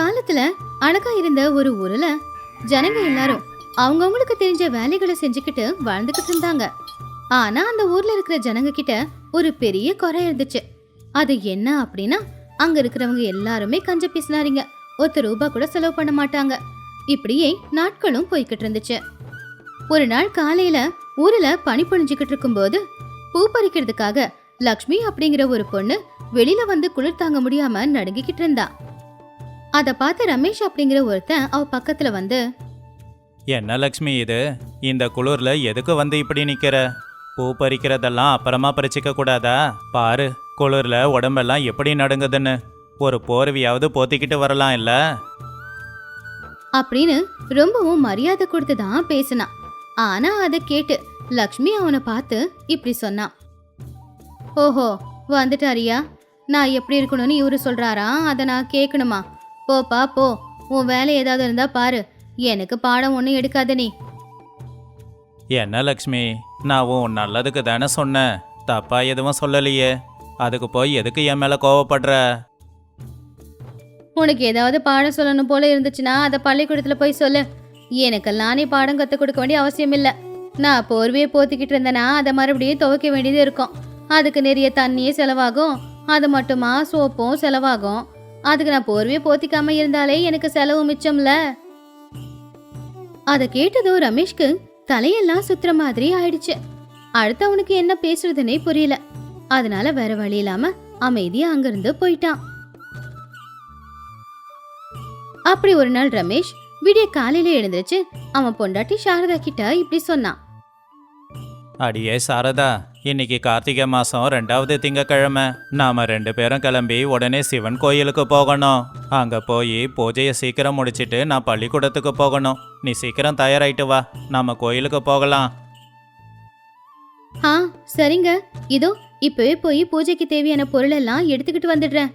காலத்துல அழகா இருந்த ஒரு ஊர்ல ஜனங்க எல்லாரும் அவங்கவங்களுக்கு தெரிஞ்ச வேலைகளை செஞ்சுக்கிட்டு வாழ்ந்துகிட்டு இருந்தாங்க. ஆனா அந்த ஊர்ல இருக்கிற ஜனங்க கிட்ட ஒரு பெரிய குறை இருந்துச்சு. அது என்ன அப்படின்னா அங்க இருக்கிறவங்க எல்லாருமே கஞ்ச பேசினாரிங்க ஒருத்த ரூபா கூட செலவு பண்ண மாட்டாங்க. இப்படியே நாட்களும் போய்கிட்டு இருந்துச்சு. ஒரு நாள் காலையில ஊர்ல பனி பொழிஞ்சுக்கிட்டு இருக்கும்போது பூ பறிக்கிறதுக்காக லக்ஷ்மி அப்படிங்கிற ஒரு பொண்ணு வெளியில வந்து குளிர் தாங்க முடியாம நடுங்கிக்கிட்டு இருந்தா. அத பார்த்து ரமேஷ் அப்படிங்கிற ஒருத்தன் அவ பக்கத்துல வந்து என்ன லக்ஷ்மி இது? இந்த குளிர்ல எதுக்கு வந்து இப்படி நிக்கிற? பூ பறிக்கிறதெல்லாம் அப்புறமா பறிச்சுக்க கூடாதா? பாரு குளிர்ல உடம்பெல்லாம் எப்படி நடுங்குதுன்னு. ஒரு போர்வையாவது போத்திக்கிட்டு வரலாம் இல்ல? அப்படின்னு ரொம்பவும் மரியாதை கொடுத்து தான் பேசினான் ஆனா அதை கேட்டு லக்ஷ்மி அவனை பார்த்து இப்படி சொன்னான் ஓஹோ வந்துட்டாரியா? நான் எப்படி இருக்கணும்னு இவரு சொல்றாரா? அதை நான் கேட்கணுமா போப்பா போ உன் வேலை ஏதாவது இருந்தா பாரு. எனக்கு பாடம் ஒன்றும் எடுக்காத நீ. என்ன லக்ஷ்மி? நான் உன் நல்லதுக்கு தானே சொன்னேன். தப்பா எதுவும் சொல்லலையே. அதுக்கு போய் எதுக்கு என் மேல கோவப்படுற? உனக்கு ஏதாவது பாடம் சொல்லணும் போல இருந்துச்சுன்னா அதை பள்ளிக்கூடத்துல போய் சொல்லு. எனக்கெல்லாம் நீ பாடம் கற்றுக் கொடுக்க வேண்டிய அவசியம் இல்லை நான் போர்வையை போத்திக்கிட்டு இருந்தேனா அதை மறுபடியும் துவைக்க வேண்டியது இருக்கும். அதுக்கு நிறைய தண்ணியே செலவாகும். அது மட்டுமா சோப்பும் செலவாகும். அதுக்கு நான் போர்வையை போத்திக்காம இருந்தாலே எனக்கு செலவு மிச்சம்ல. அதை கேட்டதும் ரமேஷ்க்கு தலையெல்லாம் சுத்துற மாதிரி ஆயிடுச்சு. அடுத்து அவனுக்கு என்ன பேசுறதுனே புரியல. அதனால வேற வழி இல்லாம அமைதியா அங்கிருந்து போயிட்டான். அப்படி ஒரு நாள் ரமேஷ் விடிய காலையில எழுந்திருச்சு அவன் பொண்டாட்டி சாரதா கிட்ட இப்படி சொன்னான். அடியே சாரதா இன்னைக்கு கார்த்திகை மாசம் ரெண்டாவது திங்கக்கிழமை. நாம ரெண்டு பேரும் கிளம்பி உடனே சிவன் கோயிலுக்கு போகணும். அங்க போய் பூஜையை சீக்கிரம் முடிச்சிட்டு நான் பள்ளிக்கூடத்துக்கு போகணும். நீ சீக்கிரம் தயாராயிட்டு வா நாம கோயிலுக்கு போகலாம். ஆ சரிங்க. இதோ இப்பவே போய் பூஜைக்கு தேவையான பொருள் எல்லாம் எடுத்துக்கிட்டு வந்துடுறேன்.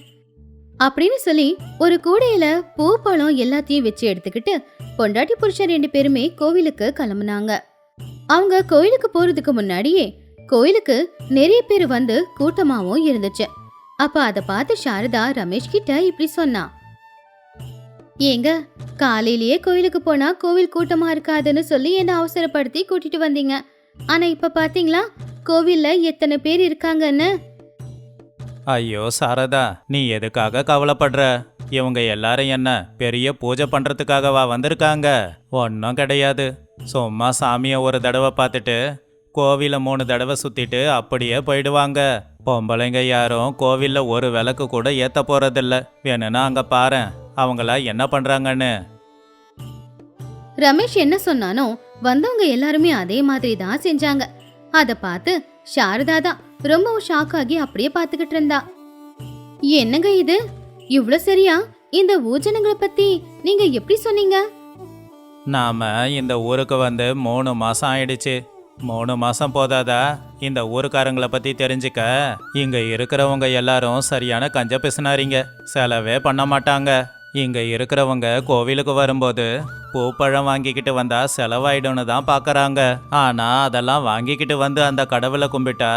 அப்படின்னு சொல்லி ஒரு கூடையில பூ பழம் எல்லாத்தையும் வச்சு எடுத்துக்கிட்டு பொண்டாட்டி புருஷன் ரெண்டு பேருமே கோவிலுக்கு கிளம்புனாங்க. அவங்க கோயிலுக்கு போறதுக்கு முன்னாடியே கோயிலுக்கு நிறைய பேர் வந்து கூட்டமாவும் இருந்துச்சு. அப்ப அத பார்த்து சாரதா ரமேஷ் கிட்ட இப்படி சொன்னா. ஏங்க காலையிலேயே கோயிலுக்கு போனா கோவில் கூட்டமா இருக்காதுன்னு சொல்லி என்ன அவசரப்படுத்தி கூட்டிட்டு வந்தீங்க? ஆனா இப்ப பாத்தீங்களா கோவில்ல எத்தனை பேர் இருக்காங்கன்னு? ஐயோ சாரதா நீ எதுக்காக கவலைப்படுற? இவங்க எல்லாரும் என்ன பெரிய பூஜை பண்றதுக்காகவா வந்திருக்காங்க? ஒன்றும் கிடையாது. சும்மா சாமியை ஒரு தடவை பார்த்துட்டு கோவிலை மூணு தடவை சுற்றிட்டு அப்படியே போயிடுவாங்க. பொம்பளைங்க யாரும் கோவில்ல ஒரு விளக்கு கூட ஏற்ற போகிறதில்ல வேணும்னா அங்கே பாரேன். அவங்கள என்ன பண்ணுறாங்கன்னு ரமேஷ் என்ன சொன்னானோ வந்தவங்க எல்லாருமே அதே மாதிரி தான் செஞ்சாங்க. அதை பார்த்து சாரதா தான் ரொம்பவும் ஷாக் ஆகி அப்படியே பார்த்துக்கிட்டு இருந்தா. என்னங்க இது? இவ்வளோ சரியா? இந்த ஊஜனங்களை பத்தி நீங்க எப்படி சொன்னீங்க? நாம இந்த ஊருக்கு வந்து மூணு மாசம் ஆயிடுச்சு. மூணு மாசம் போதாதா? இந்த ஊருக்காரங்களை பத்தி தெரிஞ்சுக்க இங்க இருக்கிறவங்க எல்லாரும் சரியான கஞ்ச பிசுனாரிங்க செலவே பண்ண மாட்டாங்க. இங்க இருக்கிறவங்க கோவிலுக்கு வரும்போது பூப்பழம் வாங்கிக்கிட்டு வந்தா செலவாயிடும்னு தான் பார்க்குறாங்க ஆனா அதெல்லாம் வாங்கிக்கிட்டு வந்து அந்த கடவுளை கும்பிட்டா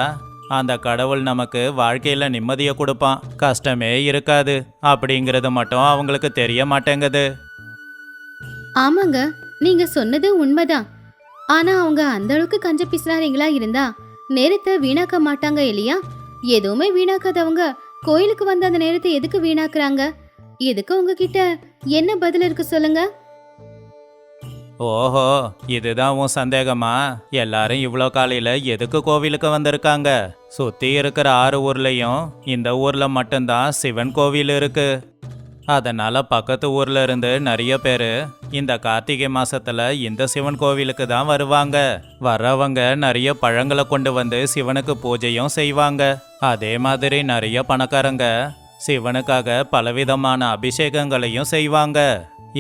அந்த கடவுள் நமக்கு வாழ்க்கையில நிம்மதியை கொடுப்பான். கஷ்டமே இருக்காது. அப்படிங்கிறது மட்டும் அவங்களுக்கு தெரிய மாட்டேங்குது. ஆமாங்க நீங்க சொன்னது உண்மைதான். ஆனா அவங்க அந்த அளவுக்கு கஞ்ச பிசுனாரிங்களா இருந்தா நேரத்தை வீணாக்க மாட்டாங்க இல்லையா? எதுவுமே வீணாக்காதவங்க கோயிலுக்கு வந்த அந்த நேரத்தை எதுக்கு வீணாக்குறாங்க? எதுக்கு உங்ககிட்ட என்ன பதில் இருக்கு சொல்லுங்க? ஓஹோ இதுதான் உன் சந்தேகமா? எல்லாரும் இவ்வளோ காலையில் எதுக்கு கோவிலுக்கு வந்திருக்காங்க? சுற்றி இருக்கிற ஆறு ஊர்லேயும் இந்த ஊரில் மட்டும்தான் சிவன் கோவில் இருக்குது அதனால் பக்கத்து ஊரில் இருந்து நிறைய பேர் இந்த கார்த்திகை மாசத்துல இந்த சிவன் கோவிலுக்கு தான் வருவாங்க. வர்றவங்க நிறைய பழங்களை கொண்டு வந்து சிவனுக்கு பூஜையும் செய்வாங்க. அதே மாதிரி நிறைய பணக்காரங்க சிவனுக்காக பலவிதமான அபிஷேகங்களையும் செய்வாங்க.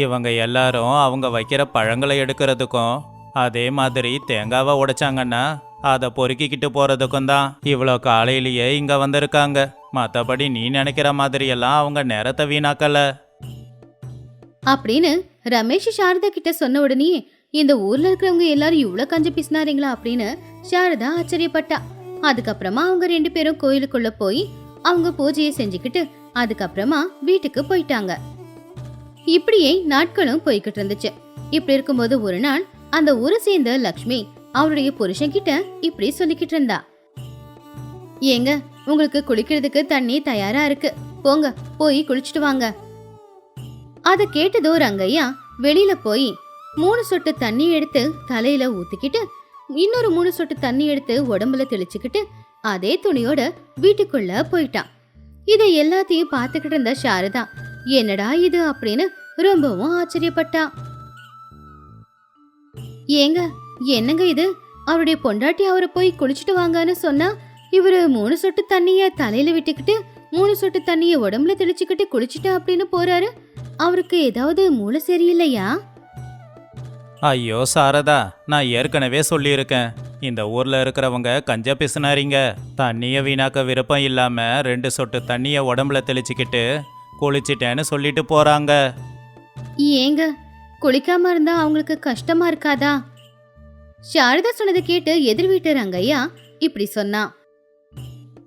இவங்க எல்லாரும் அவங்க வைக்கிற பழங்களை எடுக்கிறதுக்கும் அதே மாதிரி தேங்காவை உடைச்சாங்கன்னா அதை பொறுக்கிக்கிட்டு போறதுக்கும் தான் இவ்வளோ காலையிலேயே இங்க வந்திருக்காங்க. மற்றபடி நீ நினைக்கிற மாதிரியெல்லாம் அவங்க நேரத்தை வீணாக்கல. அப்படின்னு ரமேஷ் சாரதா கிட்ட சொன்ன உடனே இந்த ஊர்ல இருக்கிறவங்க எல்லாரும் இவ்வளவு கஞ்ச பிசினாரிங்களா? அப்படின்னு சாரதா ஆச்சரியப்பட்டா. அதுக்கப்புறமா அவங்க ரெண்டு பேரும் கோயிலுக்குள்ள போய் அவங்க பூஜையை செஞ்சுக்கிட்டு அதுக்கப்புறமா வீட்டுக்கு போயிட்டாங்க. இப்படியே நாட்களும் போய்கிட்டு இருந்துச்சு. இப்படி இருக்கும்போது ஒரு நாள் அந்த ஊரை சேர்ந்த லக்ஷ்மி அவருடைய புருஷன் கிட்ட இப்படி சொல்லிக்கிட்டு இருந்தா. ஏங்க உங்களுக்கு குளிக்கிறதுக்கு தண்ணி தயாரா இருக்கு. போங்க போய் குளிச்சுட்டு வாங்க. அதை கேட்டதோ ரங்கையா வெளியில போய் மூணு சொட்டு தண்ணி எடுத்து தலையில ஊத்திக்கிட்டு இன்னொரு மூணு சொட்டு தண்ணி எடுத்து உடம்புல தெளிச்சுக்கிட்டு அதே துணியோட வீட்டுக்குள்ள போயிட்டான் இதை எல்லாத்தையும் பார்த்துக்கிட்டு இருந்த சாரதா என்னடா இது? அப்படின்னு ரொம்பவும் ஆச்சரியப்பட்டா. ஏங்க என்னங்க இது? அவருடைய பொண்டாட்டி அவரை போய் குளிச்சுட்டு வாங்கன்னு சொன்னா இவரு மூணு சொட்டு தண்ணிய தலையில விட்டுக்கிட்டு மூணு சொட்டு தண்ணிய உடம்புல தெளிச்சுக்கிட்டு குளிச்சுட்டா அப்படின்னு போறாரு. அவருக்கு ஏதாவது மூளை சரியில்லையா? ஐயோ சாரதா நான் ஏற்கனவே சொல்லியிருக்கேன். இந்த ஊர்ல இருக்கிறவங்க கஞ்ச பிசுனாரிங்க. தண்ணிய வீணாக்க விருப்பம் இல்லாம ரெண்டு சொட்டு தண்ணிய உடம்புல தெளிச்சுக்கிட்டு குளிச்சிட்டேன்னு சொல்லிட்டு போறாங்க. ஏங்க குளிக்காம இருந்தா அவங்களுக்கு கஷ்டமா இருக்காதா? சாரதா சொன்னதை கேட்டு எதிர் வீட்டு ரங்கையா இப்படி சொன்னா.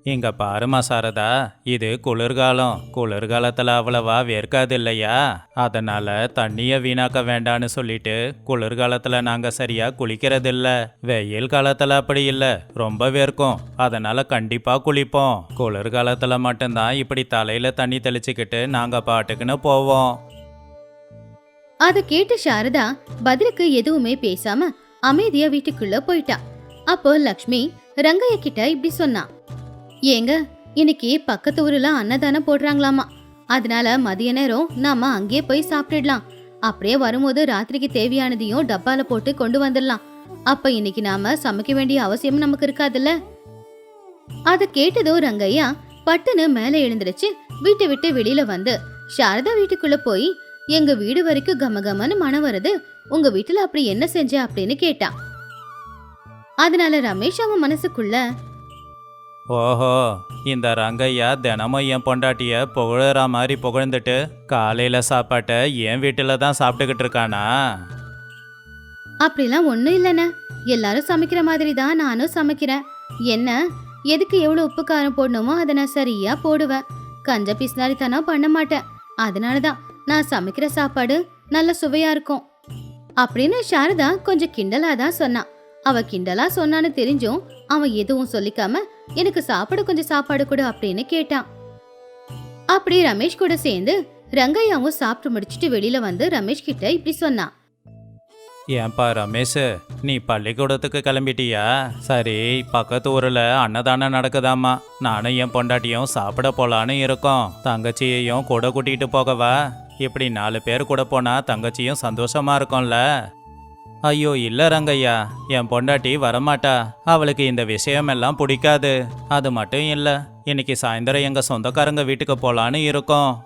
இங்க பாருமா சாரதா இது குளிர்காலம். குளிர்காலத்துல அவ்வளவா வேர்க்காது இல்லையா அதனால தண்ணிய வீணாக்க வேண்டான்னு சொல்லிட்டு குளிர்காலத்துல நாங்க சரியா குளிக்கிறதில்ல. வெயில் காலத்துல அப்படி இல்ல ரொம்ப வேர்க்கும். அதனால கண்டிப்பா குளிப்போம். குளிர்காலத்துல மட்டும்தான் இப்படி தலையில தண்ணி தெளிச்சுக்கிட்டு நாங்க பாட்டுக்குன்னு போவோம். அதை கேட்டு சாரதா பதிலுக்கு எதுவுமே பேசாம அமைதியா வீட்டுக்குள்ள போயிட்டா. அப்போ லக்ஷ்மி ரங்கைய கிட்ட இப்படி சொன்னா. ஏங்க இன்னைக்கு பக்கத்து ஊர்ல அன்னதானம் போடுறாங்களாமா. அதனால மதிய நேரம் நாம அங்கேயே போய் சாப்பிட்டுடலாம். அப்படியே வரும்போது ராத்திரிக்கு தேவையானதையும் டப்பால போட்டு கொண்டு வந்துடலாம். அப்ப இன்னைக்கு நாம சமைக்க வேண்டிய அவசியம் நமக்கு இருக்காதுல்ல? அத கேட்டதோ ரங்கையா பட்டுன்னு மேல எழுந்திருச்சு வீட்டை விட்டு வெளியில வந்து சாரதா வீட்டுக்குள்ள போய் எங்க வீடு வரைக்கும் கமகமன்னு மனம் வருது. உங்க வீட்டுல அப்படி என்ன செஞ்ச? அப்படின்னு கேட்டான் அதனால ரமேஷ் அவன் மனசுக்குள்ள ஓஹோ இந்த ரங்கையா தினமும் என் பொண்டாட்டிய புகழற மாதிரி புகழ்ந்துட்டு காலையில சாப்பாட்டை என் வீட்டுல தான் சாப்பிட்டுக்கிட்டு இருக்கானா? அப்படிலாம் ஒண்ணும் இல்லைண்ணே. எல்லாரும் சமைக்கிற மாதிரி தான் நானும் சமைக்கிறேன். என்ன எதுக்கு எவ்வளவு உப்பு காரம் போடணுமோ அதை நான் சரியா போடுவேன். கஞ்ச பிசினாரித்தனம் பண்ண மாட்டேன். அதனால தான் நான் சமைக்கிற சாப்பாடு நல்ல சுவையா இருக்கும். அப்படின்னு சாரதா கொஞ்சம் கிண்டலா தான் சொன்னான். அவ கிண்டலா சொன்னான்னு தெரிஞ்சும் அவன் எதுவும் சொல்லிக்காம எனக்கு சாப்பிட கொஞ்சம் சாப்பாடு கொடு அப்படின்னு கேட்டான். அப்படி ரமேஷ் கூட சேர்ந்து ரங்கையாவும் சாப்பிட்டு முடிச்சிட்டு வெளியில வந்து ரமேஷ் கிட்ட இப்படி சொன்னான். ஏன்பா ரமேஷ் நீ பள்ளிக்கூடத்துக்கு கிளம்பிட்டியா? சரி பக்கத்து ஊரில் அன்னதானம் நடக்குதாம்மா. நானும் என் பொண்டாட்டியும் சாப்பிட போலான்னு இருக்கோம். தங்கச்சியையும் கூட கூட்டிகிட்டு போகவா? இப்படி நாலு பேர் கூட போனா தங்கச்சியும் சந்தோஷமா இருக்கும்ல. ஐயோ இல்ல ரங்கையா என் பொண்டாட்டி வரமாட்டா. அவளுக்கு இந்த விஷயமெல்லாம் பிடிக்காது. அது மட்டும் இல்ல இன்னைக்கு சாயந்தரம் எங்க சொந்தக்காரங்க வீட்டுக்கு போலான்னு இருக்கோம்.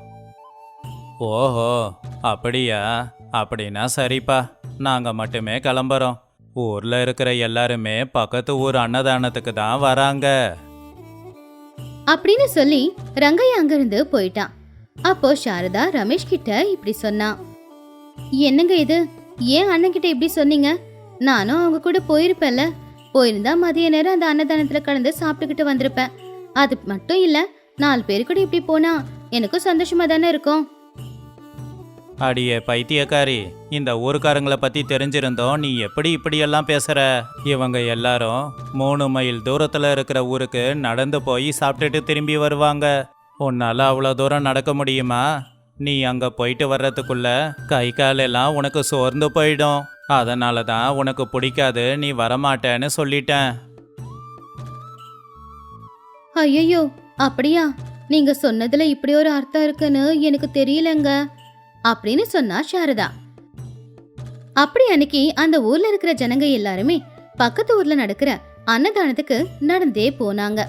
ஓஹோ அப்படியா? அப்படின்னா சரிப்பா. நாங்க மட்டுமே கிளம்புறோம். ஊர்ல இருக்கிற எல்லாருமே பக்கத்து ஊர் அன்னதானத்துக்கு தான் வராங்க. அப்படின்னு சொல்லி ரங்கையா அங்கிருந்து போயிட்டான். அப்போ சாரதா ரமேஷ் கிட்ட இப்படி சொன்னான். என்னங்க இது? ஏன் அண்ணன்கிட்ட இப்படி சொன்னீங்க? நானும் அவங்க கூட போயிருப்பேன்ல. போயிருந்தா மதிய நேரம் அந்த அன்னதானத்தில் கலந்து சாப்பிட்டுக்கிட்டு வந்திருப்பேன். அது மட்டும் இல்லை நாலு பேர் கூட இப்படி போனா எனக்கும் சந்தோஷமா தானே இருக்கும். அடியே பைத்தியக்காரி இந்த ஊருக்காரங்களை பத்தி தெரிஞ்சிருந்தோம் நீ எப்படி இப்படியெல்லாம் பேசுற? இவங்க எல்லாரும் மூணு மைல் தூரத்துல இருக்கிற ஊருக்கு நடந்து போய் சாப்பிட்டுட்டு திரும்பி வருவாங்க. உன்னால அவ்வளோ தூரம் நடக்க முடியுமா? நீ அங்க போயிட்டு வர்றதுக்குள்ள கை கால் எல்லாம் உனக்கு சோர்ந்து போயிடும். அதனால தான் உனக்கு பிடிக்காது நீ வரமாட்டேன்னு சொல்லிட்டேன். ஐயோ அப்படியா? நீங்க சொன்னதுல இப்படி ஒரு அர்த்தம் இருக்குன்னு எனக்கு தெரியலங்க. அப்படின்னு சொன்னா சாரதா. அப்படி அன்னைக்கு அந்த ஊர்ல இருக்கிற ஜனங்க எல்லாருமே பக்கத்து ஊர்ல நடக்கிற அன்னதானத்துக்கு நடந்தே போனாங்க.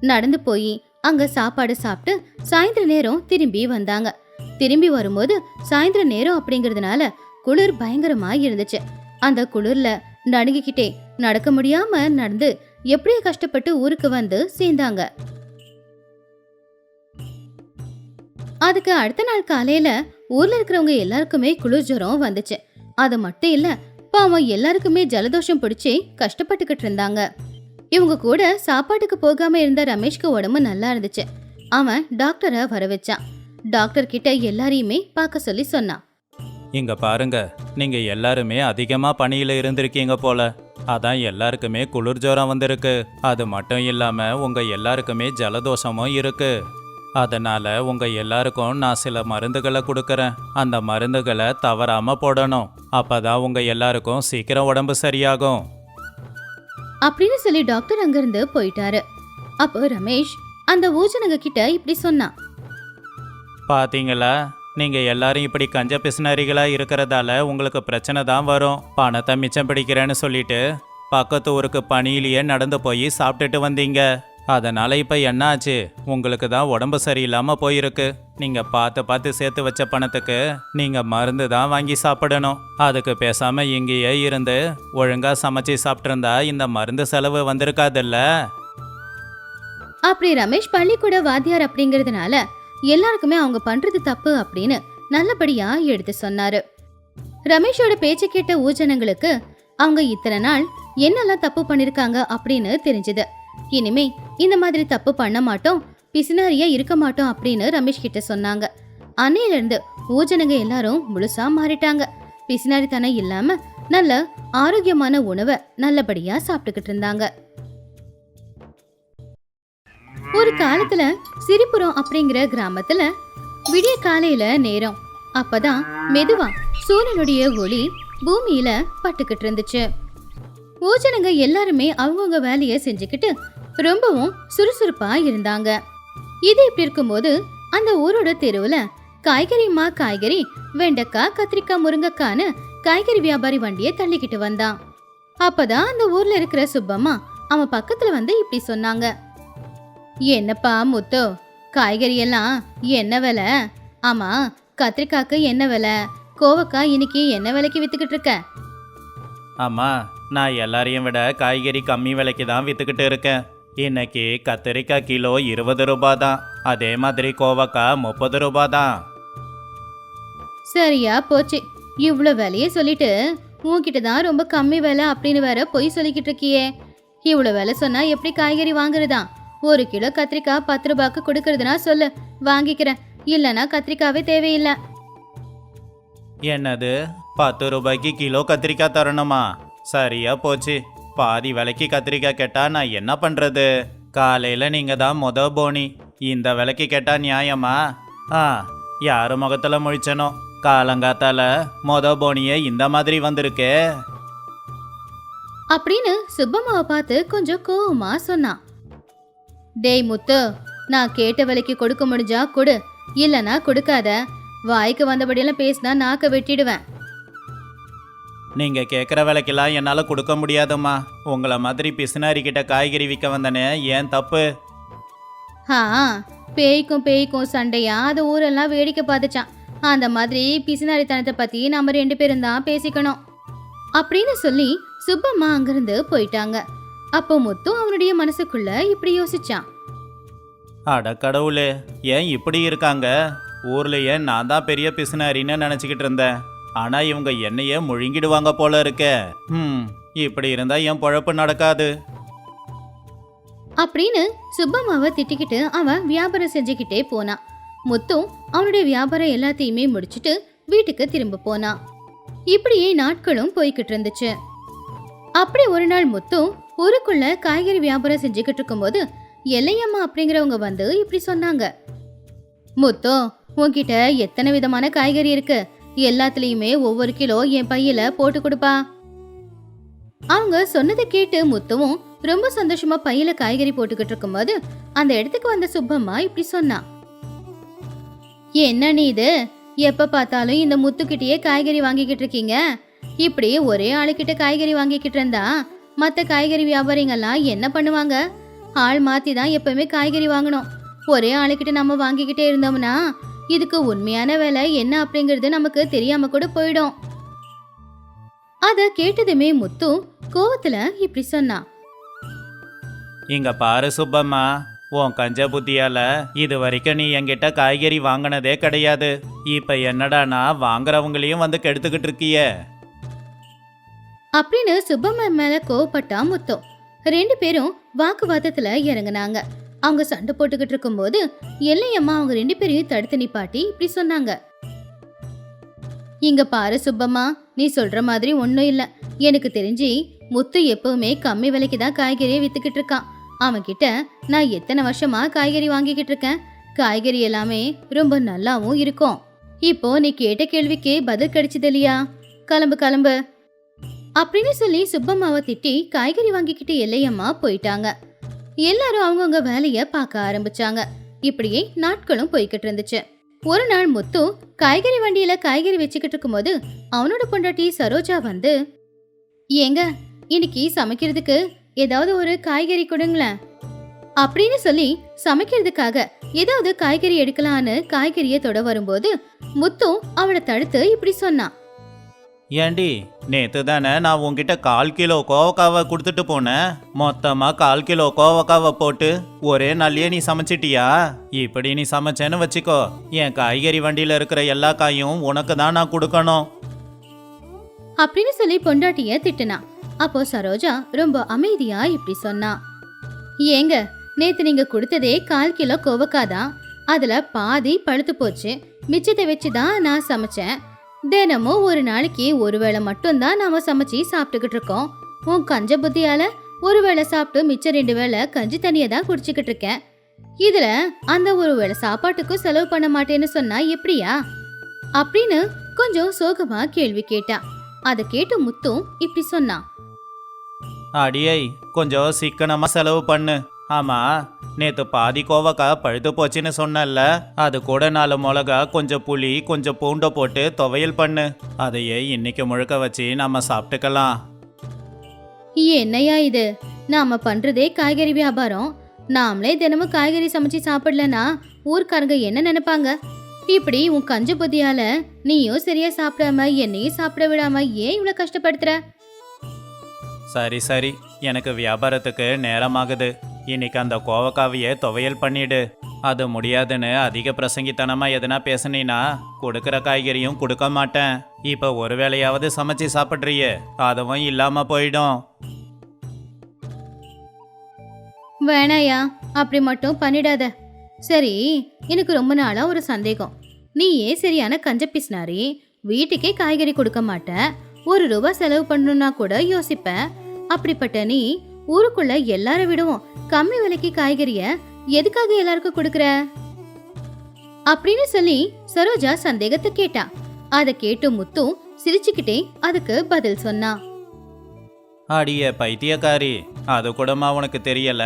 நடந்து போய் அங்க சாப்பாடு சாப்பிட்டு சாயந்தர நேரம் திரும்பி வந்தாங்க. திரும்பி வரும்போது சாயந்தர நேரம் அப்படிங்கறதுனால குளிர் பயங்கரமா இருந்துச்சு. அந்த குளிர்ல நடுங்கிக்கிட்டே நடக்க முடியாம நடந்து எப்படியே கஷ்டப்பட்டு ஊருக்கு வந்து சேர்ந்தாங்க. அதுக்கு அடுத்த நாள் காலையில ஊர்ல இருக்கிறவங்க எல்லாருக்குமே குளிர் ஜுரம் வந்துச்சு. அது மட்டும் இல்ல பாவம் எல்லாருக்குமே ஜலதோஷம் பிடிச்சி கஷ்டப்பட்டுக்கிட்டு இருந்தாங்க. இவங்க கூட சாப்பாட்டுக்கு போகாம இருந்த ரமேஷ்க்கு உடம்பு நல்லா இருந்துச்சு. அவன் டாக்டரை வர வச்சான் டாக்டர் கிட்ட எல்லாரையுமே பார்க்க சொல்லி சொன்னான் இங்க பாருங்க நீங்க எல்லாருமே அதிகமா பணியில இருந்திருக்கீங்க போல. அதான் எல்லாருக்குமே குளிர் ஜுரம் வந்திருக்கு. அது மட்டும் இல்லாம உங்க எல்லாருக்குமே ஜலதோஷமும் இருக்கு. அதனால உங்க எல்லாருக்கும் நான் சில மருந்துகளை கொடுக்கறேன். அந்த மருந்துகளை தவறாம போடணும். அப்பதான் உங்க எல்லாருக்கும் சீக்கிரம் உடம்பு சரியாகும். அப்படின்னு சொல்லி டாக்டர் அங்கிருந்து போயிட்டாரு. அப்போ ரமேஷ் அந்த ஊஜனங்க கிட்ட இப்படி சொன்னான். பாத்தீங்களா? நீங்க எல்லாரும் இப்படி கஞ்ச பிசினரிகளா இருக்கிறதால உங்களுக்கு பிரச்சனை தான் வரும். பணத்தை மிச்சம் பிடிக்கிறேன்னு சொல்லிட்டு பக்கத்து ஊருக்கு பணியிலேயே நடந்து போய் சாப்பிட்டுட்டு வந்தீங்க. அதனால இப்ப என்னாச்சு? உங்களுக்கு தான் உடம்பு சரியில்லாம போயிருக்கு. நீங்க பார்த்து பார்த்து சேர்த்து வச்ச பணத்துக்கு நீங்க மருந்து தான் வாங்கி சாப்பிடணும். அதுக்கு பேசாம இங்கேயே இருந்து ஒழுங்கா சமைச்சு சாப்பிட்டிருந்தா இந்த மருந்து செலவு வந்திருக்காதுல்ல? அப்படி ரமேஷ் பள்ளிக்கூட வாத்தியார் அப்படிங்கிறதுனால எல்லாருக்குமே அவங்க பண்றது தப்பு அப்படின்னு நல்லபடியா எடுத்து சொன்னாரு. ரமேஷோட பேச்சு கேட்ட ஊஜனங்களுக்கு அவங்க இத்தனை நாள் என்னெல்லாம் தப்பு பண்ணிருக்காங்க? அப்படின்னு தெரிஞ்சது. இனிமே இந்த மாதிரி தப்பு பண்ண மாட்டோம் பிசினாரியா இருக்க மாட்டோம் அப்படின்னு ரமேஷ் கிட்ட சொன்னாங்க. அன்னையில இருந்து ஊஜனங்க எல்லாரும் முழுசா மாறிட்டாங்க. பிசினாரித்தனம் இல்லாம நல்ல ஆரோக்கியமான உணவை நல்லபடியா சாப்பிட்டுக்கிட்டு இருந்தாங்க. ஒரு காலத்துல சிரிப்புரம் அப்படிங்கிற கிராமத்துல விடிய காலையில நேரம். அப்பதான் மெதுவா சூரியனுடைய ஒளி பூமியில பட்டுக்கிட்டு இருந்துச்சு. ஓஜனங்க எல்லாருமே அவங்கவுங்க வேலையை செஞ்சுக்கிட்டு ரொம்பவும் சுறுசுறுப்பா இருந்தாங்க. இது இப்படி இருக்கும்போது அந்த ஊரோட தெருவுல காய்கறிமா காய்கறி வெண்டைக்காய் கத்திரிக்காய் முருங்கைக்கான்னு காய்கறி வியாபாரி வண்டியை தள்ளிக்கிட்டு வந்தான். அப்பதான் அந்த ஊர்ல இருக்கிற சுப்பம்மா அவன் பக்கத்துல வந்து இப்படி சொன்னாங்க. என்னப்பா முத்து? காய்கறி எல்லாம் என்ன விலை? ஆமா கத்திரிக்காய்க்கு என்ன விலை? கோவக்காய் இன்னைக்கு என்ன விலைக்கு வித்துக்கிட்டு இருக்க? ஆமா நான் எல்லாரையும் விட காய்கறி கம்மி விலைக்கு தான் வித்துக்கிட்டு இருக்கேன். இன்னைக்கு கத்திரிக்காய் கிலோ இருபது ரூபாய் தான் அதே மாதிரி கோவக்காய் முப்பது ரூபாய் தான் சரியா போச்சு. இவ்வளோ விலையே சொல்லிட்டு உன்கிட்ட தான் ரொம்ப கம்மி விலை அப்படின்னு வேற பொய் சொல்லிக்கிட்டு இருக்கியே. இவ்வளோ விலை சொன்னா எப்படி காய்கறி வாங்குறதா ஒரு கிலோ கத்திரிக்காய் பத்து ரூபாய்க்கு கொடுக்கறதுனா சொல்லு. வாங்கிக்கிறேன். இல்லைன்னா கத்திரிக்காவே தேவையில்லை. என்னது? பத்து ரூபாய்க்கு கிலோ கத்திரிக்காய் தரணுமா? சரியா போச்சு. பாதி விலைக்கு கத்திரிக்காய் கேட்டா நான் என்ன பண்றது? காலையில நீங்க தான் மொத போனி. இந்த விலைக்கு கேட்டா நியாயமா? ஆ யாரு முகத்துல முழிச்சனோ? காலங்காத்தால மொத போனியே இந்த மாதிரி வந்திருக்கே. அப்படின்னு சுப்பம்மாவை பார்த்து கொஞ்சம் கோவமா சொன்னான். டேய் முத்து நான் கேட்ட விலைக்கு கொடுக்க முடிஞ்சா கொடு. இல்லனா கொடுக்காத. வாய்க்கு வந்தபடியெல்லாம் பேசினா நாக்க வெட்டிடுவேன். நீங்க கேட்குற விலைக்கெல்லாம் என்னால கொடுக்க முடியாதும்மா. உங்களை மாதிரி பிசினாரி கிட்ட காய்கறி விற்க வந்தனே ஏன் தப்பு? ஆ பேய்க்கும் பேய்க்கும் சண்டையா அது ஊரெல்லாம் வேடிக்கை பார்த்துச்சான். அந்த மாதிரி பிசினாரித்தனத்தை பத்தி நம்ம ரெண்டு பேரும் தான் பேசிக்கணும். அப்படின்னு சொல்லி சுப்பம்மா அங்கிருந்து போயிட்டாங்க. அப்போ முத்து அவனுடைய மனசுக்குள்ள இப்படி யோசிச்சான். அட கடவுளே ஏன் இப்படி இருக்காங்க? ஊர்லயே நான் தான் பெரிய பிசினாரின்னு நினச்சிக்கிட்டு இருந்தேன். ஆனா இவங்க என்னையே முழுங்கிடுவாங்க போல இருக்கே. ம் இப்படி இருந்தா என் பொழப்பு நடக்காது. அப்படின்னு சுப்பம்மாவை திட்டிக்கிட்டு அவன் வியாபாரம் செஞ்சுக்கிட்டே போனான். முத்தும் அவனுடைய வியாபாரம் எல்லாத்தையுமே முடிச்சிட்டு வீட்டுக்கு திரும்ப போனான். இப்படியே நாட்களும் போய்கிட்டு இருந்துச்சு. அப்படி ஒரு நாள் முத்தும் ஊருக்குள்ள காய்கறி வியாபாரம் செஞ்சுக்கிட்டு இருக்கும்போது எல்லையம்மா அப்படிங்கிறவங்க வந்து இப்படி சொன்னாங்க. முத்து உன்கிட்ட எத்தனை விதமான காய்கறி இருக்கு? எல்லாத்துலயுமே ஒவ்வொரு கிலோ என் பையில போட்டு கொடுப்பா. அவங்க சொன்னதை கேட்டு முத்துவும் ரொம்ப சந்தோஷமா பையில காய்கறி போட்டுக்கிட்டு இருக்கும்போது அந்த இடத்துக்கு வந்த சுப்பம்மா இப்படி சொன்னா. என்ன நீ இது? எப்ப பார்த்தாலும் இந்த முத்துக்கிட்டயே காய்கறி வாங்கிக்கிட்டு இருக்கீங்க? இப்படி ஒரே ஆளுக்கிட்ட காய்கறி வாங்கிக்கிட்டு இருந்தா மற்ற காய்கறி வியாபாரிங்கெல்லாம் என்ன பண்ணுவாங்க? ஆள் மாத்தி தான் எப்பவுமே காய்கறி வாங்கணும். ஒரே ஆளுக்கிட்ட நம்ம வாங்கிக்கிட்டே இருந்தோம்னா இதுக்கு உண்மையான விலை என்ன அப்படிங்கிறது நமக்கு தெரியாம கூட போயிடும். அத கேட்டதுமே முத்து கோவத்துல இப்படி சொன்னா இங்க பாரு சுப்பம்மா உன் கஞ்ச புத்தியால இது வரைக்கும் நீ என்கிட்ட காய்கறி வாங்கினதே கிடையாது. இப்ப என்னடானா வாங்குறவங்களையும் வந்து கெடுத்துக்கிட்டு இருக்கியே? அப்படின்னு சுப்பம்மன் மேல கோவப்பட்டா முத்தம் ரெண்டு பேரும் வாக்குவாதத்துல இறங்குனாங்க. அவங்க சண்டை போட்டுக்கிட்டு இருக்கும்போது எல்லையம்மா அவங்க ரெண்டு பேரையும் தடுத்து நிப்பாட்டி இப்படி சொன்னாங்க. இங்க பாரு சுப்பம்மா நீ சொல்ற மாதிரி ஒன்றும் இல்ல. எனக்கு தெரிஞ்சு முத்து எப்பவுமே கம்மி விலைக்கு தான் காய்கறியை வித்துக்கிட்டு இருக்கான். அவன்கிட்ட நான் எத்தனை வருஷமா காய்கறி வாங்கிக்கிட்டு இருக்கேன்? காய்கறி எல்லாமே ரொம்ப நல்லாவும் இருக்கும். இப்போ நீ கேட்ட கேள்விக்கு பதில் கிடைச்சது இல்லையா? கிளம்பு கிளம்பு. அப்படின்னு சொல்லி சுப்பம்மாவை திட்டி காய்கறி வாங்கிக்கிட்டு எல்லையம்மா போயிட்டாங்க. எல்லாரும் அவங்கவுங்க வேலைய பார்க்க ஆரம்பிச்சாங்க. இப்படியே நாட்களும் போய்கிட்டு இருந்துச்சு. ஒரு நாள் முத்து காய்கறி வண்டியில காய்கறி வச்சுக்கிட்டு இருக்கும்போது அவனோட பொண்டாட்டி சரோஜா வந்து ஏங்க இன்னைக்கு சமைக்கிறதுக்கு ஏதாவது ஒரு காய்கறி கொடுங்களேன். அப்படின்னு சொல்லி சமைக்கிறதுக்காக ஏதாவது காய்கறி எடுக்கலான்னு காய்கறியை தொட வரும்போது முத்து அவளை தடுத்து இப்படி சொன்னான். ஏண்டி நேத்து தானே நான் உன்கிட்ட கால் கிலோ கோவக்காவை கொடுத்துட்டு போனேன். மொத்தமா கால் கிலோ கோவக்காவை போட்டு ஒரே நாள்லயே நீ சமைச்சிட்டியா? இப்படி நீ சமைச்சேன்னு வச்சுக்கோ. என் காய்கறி வண்டியில இருக்கிற எல்லா காயும் உனக்கு தான் நான் கொடுக்கணும். அப்படின்னு சொல்லி பொண்டாட்டிய திட்டுனா. அப்போ சரோஜா ரொம்ப அமைதியா இப்படி சொன்னா. ஏங்க நேத்து நீங்க கொடுத்ததே கால் கிலோ கோவக்காதான். அதுல பாதி பழுத்து போச்சு. மிச்சத்தை வச்சு தான் நான் சமைச்சேன். தினமும் ஒரு நாளைக்கு ஒரு வேளை மட்டும்தான் நாம சமைச்சு சாப்பிட்டுக்கிட்டு இருக்கோம். உன் கஞ்ச புத்தியால ஒரு வேளை சாப்பிட்டு மிச்சம் ரெண்டு வேளை கஞ்சி தண்ணியை தான் குடிச்சுக்கிட்டு இருக்கேன். இதுல அந்த ஒரு வேளை சாப்பாட்டுக்கும் செலவு பண்ண மாட்டேன்னு சொன்னா எப்படியா? அப்படின்னு கொஞ்சம் சோகமா கேள்வி கேட்டா. அதை கேட்டு முத்தும் இப்படி சொன்னான். அடியை கொஞ்சம் சிக்கனமா செலவு பண்ணு. ஆமா நேத்து பாதி கோவக்கா பழுத்து போச்சுன்னு சொன்னல அது கூட நாலு மிளகா கொஞ்சம் புளி கொஞ்சம் பூண்டை போட்டு துவையல் பண்ணு. அதையே இன்னைக்கு முழுக்க வச்சு நம்ம சாப்பிட்டுக்கலாம். என்னையா இது? நாம பண்றதே காய்கறி வியாபாரம். நாமளே தினமும் காய்கறி சமைச்சு சாப்பிடலனா ஊர்க்காரங்க என்ன நினைப்பாங்க? இப்படி உன் கஞ்ச புத்தியால நீயும் சரியா சாப்பிடாம என்னையும் சாப்பிட விடாம ஏன் இவ்வளவு கஷ்டப்படுத்துற? சரி சரி. எனக்கு வியாபாரத்துக்கு நேரமாகுது. இன்னைக்கு அந்த கோவக்காவையே துவையல் பண்ணிடு. அது முடியாதுன்னு அதிக பிரசங்கித்தனமா எதனா பேசுனீனா கொடுக்கிற காய்கறியும் கொடுக்க மாட்டேன். இப்ப ஒரு வேளையாவது சமைச்சு சாப்பிட்றியே அதுவும் இல்லாம போயிடும். வேணாயா அப்படி மட்டும் பண்ணிடாத. சரி எனக்கு ரொம்ப நாளா ஒரு சந்தேகம். நீ ஏன் சரியான கஞ்ச பிசினாரி வீட்டுக்கே காய்கறி கொடுக்க மாட்ட. ஒரு ரூபா செலவு பண்ணணும்னா கூட யோசிப்ப. அப்படிப்பட்ட நீ ஊருக்குள்ள எல்லாரும் விடவும். கம்மி விலைக்கு காய்கறிய எதுக்காக எல்லாருக்கும் கொடுக்கற? அப்படின்னு சொல்லி சரோஜா சந்தேகத்தை கேட்டா. அதை கேட்டு முத்து சிரிச்சுக்கிட்டே அதுக்கு பதில் சொன்னா. அடிய பைத்தியக்காரி அது கூடமா உனக்கு தெரியல?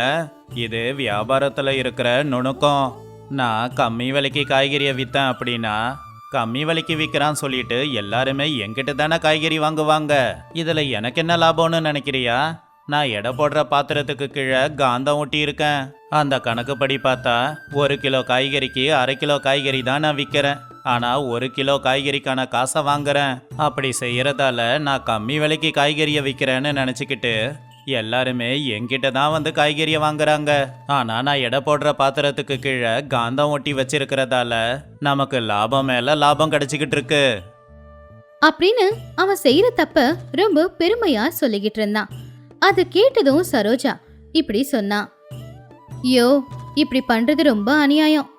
இது வியாபாரத்துல இருக்கிற நுணுக்கம். நான் கம்மி விலைக்கு காய்கறியை வித்தேன் அப்படின்னா கம்மி விலைக்கு விற்கிறான்னு சொல்லிட்டு எல்லாருமே என்கிட்ட தானே காய்கறி வாங்குவாங்க? இதுல எனக்கு என்ன லாபம்னு நினைக்கிறியா? நான் எடை போடுற பாத்திரத்துக்கு கீழே காந்தம் ஒட்டியிருக்கேன் அந்த கணக்குப்படி பார்த்தா ஒரு கிலோ காய்கறிக்கு அரை கிலோ காய்கறி தான் நான் விற்கிறேன் ஆனால் ஒரு கிலோ காய்கறிக்கான காசை வாங்குறேன். அப்படி செய்கிறதால நான் கம்மி விலைக்கு காய்கறியை விற்கிறேன்னு நினச்சிக்கிட்டு எல்லாருமே என்கிட்ட தான் வந்து காய்கறியை வாங்குறாங்க. ஆனால் நான் எடை போடுற பாத்திரத்துக்கு கீழே காந்தம் ஒட்டி வச்சிருக்கிறதால நமக்கு லாபம் மேலே லாபம் கிடைச்சிக்கிட்டு இருக்கு. அப்படின்னு அவன் செய்யற தப்ப ரொம்ப பெருமையா சொல்லிக்கிட்டு இருந்தான். அதை கேட்டதும் சரோஜா இப்படி சொன்னான் யோ இப்படி பண்றது ரொம்ப அநியாயம்.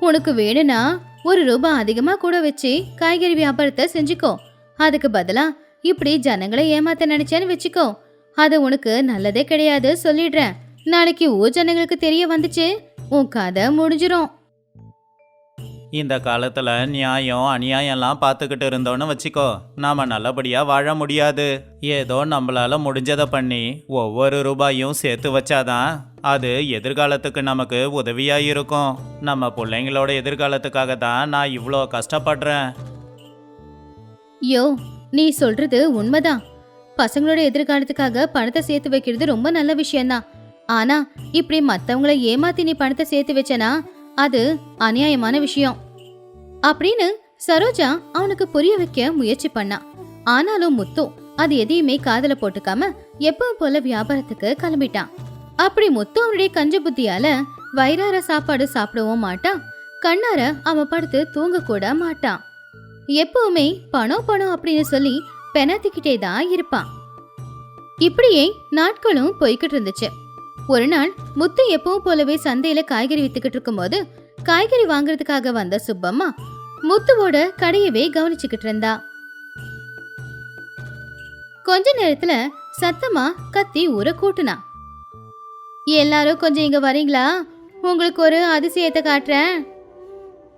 உனக்கு வேணும்னா ஒரு ரூபாய் அதிகமா கூட வச்சு காய்கறி வியாபாரத்தை செஞ்சுக்கோ. அதுக்கு பதிலா இப்படி ஜனங்களை ஏமாத்த நினைச்சேன்னு வச்சுக்கோ. அது உனக்கு நல்லதே கிடையாது சொல்லிடுறேன். நாளைக்கு ஊர் ஜனங்களுக்கு தெரிய வந்துச்சு. உன் கதை முடிஞ்சிரும். இந்த காலத்தில் நியாயம் அநியாயம்லாம் பார்த்துக்கிட்டு இருந்தோன்னு வச்சுக்கோ நாம் நல்லபடியாக வாழ முடியாது. ஏதோ நம்மளால் முடிஞ்சதை பண்ணி ஒவ்வொரு ரூபாயும் சேர்த்து வச்சாதான் அது எதிர்காலத்துக்கு நமக்கு உதவியாக இருக்கும். நம்ம பிள்ளைங்களோட எதிர்காலத்துக்காக தான் நான் இவ்வளோ கஷ்டப்படுறேன். யோ நீ சொல்றது உண்மைதான். பசங்களோட எதிர்காலத்துக்காக பணத்தை சேர்த்து வைக்கிறது ரொம்ப நல்ல விஷயம்தான். ஆனா இப்படி மத்தவங்கள ஏமாத்தி நீ பணத்தை சேர்த்து வச்சனா அது அநியாயமான விஷயம். அப்படின்னு சரோஜா அவனுக்கு புரிய வைக்க முயற்சி பண்ணா. ஆனாலும் முத்து அது எதையுமே காதல போட்டுக்காம எப்பவும் போல வியாபாரத்துக்கு கிளம்பிட்டான் அப்படி முத்து அவனுடைய கஞ்ச புத்தியால வயிறார சாப்பாடு சாப்பிடவும் மாட்டான் கண்ணார அவன் படுத்து தூங்க கூட மாட்டான் எப்பவுமே பணம் பணம் அப்படின்னு சொல்லி பெனாத்திக்கிட்டே தான் இருப்பான் இப்படியே நாட்களும் போய்கிட்டு இருந்துச்சு. ஒரு நாள் முத்து எப்பவும் போலவே சந்தையில காய்கறி வித்துக்கிட்டு இருக்கும்போது காய்கறி வாங்குறதுக்காக வந்த சுப்பம்மா முத்துவோட கடையவே கவனிச்சுக்கிட்டு இருந்தா. கொஞ்ச நேரத்துல சத்தமா கத்தி ஊற கூட்டுனா. எல்லாரும் கொஞ்சம் இங்க வரீங்களா? உங்களுக்கு ஒரு அதிசயத்தை காட்டுறேன்.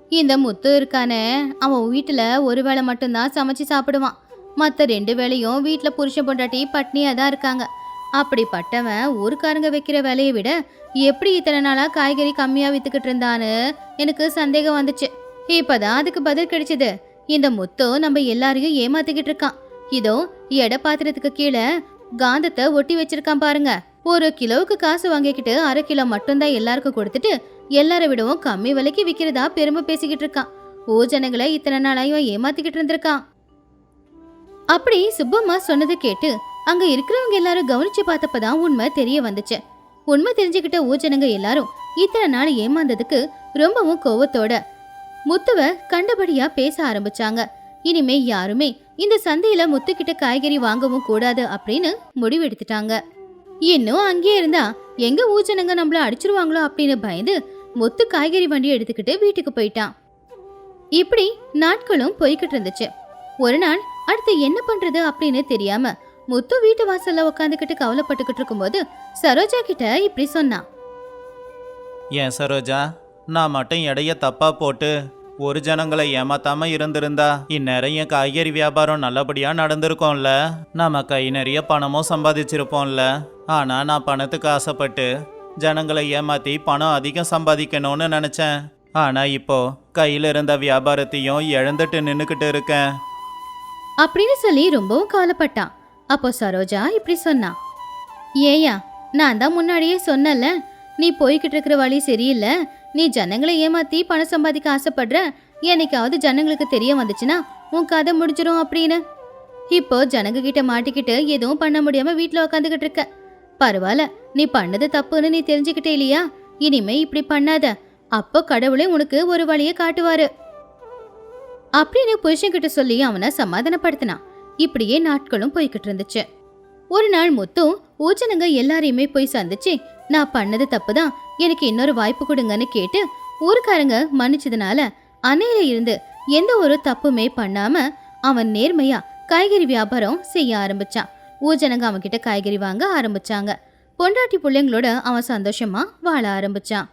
இந்த முத்து இருக்கானே அவன் வீட்டுல ஒரு வேளை மட்டும்தான் சமைச்சு சாப்பிடுவான். மற்ற ரெண்டு வேளையும் வீட்டில் புருஷன் பொண்டாட்டி பட்னியாக தான் இருக்காங்க. அப்படிப்பட்டவன் ஊருக்காரங்க வைக்கிற வேலையை விட எப்படி இத்தனை நாளாக காய்கறி கம்மியாக விற்றுக்கிட்டு இருந்தான்னு எனக்கு சந்தேகம் வந்துச்சு. இப்போதான் அதுக்கு பதில் கிடைச்சது. இந்த முத்தோ நம்ம எல்லாரையும் ஏமாத்திக்கிட்டு இருக்கான். இதோ எடை பாத்திரத்துக்கு கீழே காந்தத்தை ஒட்டி வச்சிருக்கான் பாருங்க. ஒரு கிலோவுக்கு காசு வாங்கிக்கிட்டு அரை கிலோ மட்டும்தான் எல்லாருக்கும் கொடுத்துட்டு எல்லார விடவும் கம்மி விலைக்கு விற்கிறதா பெருமை பேசிக்கிட்டு இருக்கான். ஓ ஜனங்களை இத்தனை நாளாயும் ஏமாத்திக்கிட்டு இருந்திருக்கான். அப்படி சுப்பம்மா சொன்னதை கேட்டு அங்க இருக்கிறவங்க எல்லாரும் கவனிச்சு பார்த்தப்பதான் உண்மை தெரிய வந்துச்சு. உண்மை தெரிஞ்சுக்கிட்ட ஊஜனங்க எல்லாரும் இத்தனை நாள் ஏமாந்ததுக்கு ரொம்பவும் கோவத்தோட முத்துவ கண்டபடியா பேச ஆரம்பிச்சாங்க. இனிமே யாருமே இந்த சந்தையில முத்துக்கிட்ட காய்கறி வாங்கவும் கூடாது அப்படின்னு முடிவெடுத்துட்டாங்க. இன்னும் அங்கேயே இருந்தா எங்க ஊஜனங்க நம்மள அடிச்சிருவாங்களோ அப்படின்னு பயந்து முத்து காய்கறி வண்டி எடுத்துக்கிட்டு வீட்டுக்கு போயிட்டான். இப்படி நாட்களும் போய்கிட்டு இருந்துச்சு. ஒரு நாள் அடுத்து என்ன பண்றது அப்படின்னு தெரியாம முத்து வீட்டு வாசல்ல உட்காந்துக்கிட்டு கவலைப்பட்டுக்கிட்டு இருக்கும்போது சரோஜா கிட்ட இப்படி சொன்னான் ஏன் சரோஜா? நான் மட்டும் எடைய தப்பா போட்டு ஒரு ஜனங்களை ஏமாத்தாம இருந்திருந்தா இந்நேரம் என் காய்கறி வியாபாரம் நல்லபடியா நடந்திருக்கும்ல. நாம கை நிறைய பணமும் சம்பாதிச்சிருப்போம்ல. ஆனா நான் பணத்துக்கு ஆசைப்பட்டு ஜனங்களை ஏமாத்தி பணம் அதிகம் சம்பாதிக்கணும்னு நினைச்சேன். ஆனா இப்போ கையில இருந்த வியாபாரத்தையும் இழந்துட்டு நின்னுக்கிட்டு இருக்கேன். அப்படின்னு சொல்லி ரொம்பவும் கவலைப்பட்டான். அப்போ சரோஜா இப்படி சொன்னா. ஏயா நான் தான் முன்னாடியே சொன்னல நீ போய்கிட்டு இருக்கிற வழி சரியில்லை நீ ஜனங்களை ஏமாத்தி பணம் சம்பாதிக்க ஆசைப்படுற என்னைக்காவது ஜனங்களுக்கு தெரிய வந்துச்சுன்னா உன் கதை முடிஞ்சிரும் அப்படின்னு. இப்போ ஜனங்க கிட்ட மாட்டிக்கிட்டு எதுவும் பண்ண முடியாம வீட்டில் உக்காந்துக்கிட்டு இருக்க. பரவாயில்ல நீ பண்ணது தப்புன்னு நீ தெரிஞ்சுக்கிட்டே இல்லையா? இனிமே இப்படி பண்ணாத. அப்போ கடவுளே உனக்கு ஒரு வழியை காட்டுவாரு. அப்படின்னு புருஷன்கிட்ட சொல்லி அவனை சமாதானப்படுத்தினான். இப்படியே நாட்களும் போய்கிட்டு இருந்துச்சு. ஒரு நாள் மொத்தம் ஊச்சனங்க எல்லாரையுமே போய் சந்திச்சு நான் பண்ணது தப்பு தான் எனக்கு இன்னொரு வாய்ப்பு கொடுங்கன்னு கேட்டு ஊருக்காரங்க மன்னிச்சதுனால அன்னையில இருந்து எந்த ஒரு தப்புமே பண்ணாம அவன் நேர்மையா காய்கறி வியாபாரம் செய்ய ஆரம்பிச்சான். ஊஜனங்க அவன்கிட்ட காய்கறி வாங்க ஆரம்பிச்சாங்க. பொண்டாட்டி பிள்ளைங்களோட அவன் சந்தோஷமா வாழ ஆரம்பிச்சான்.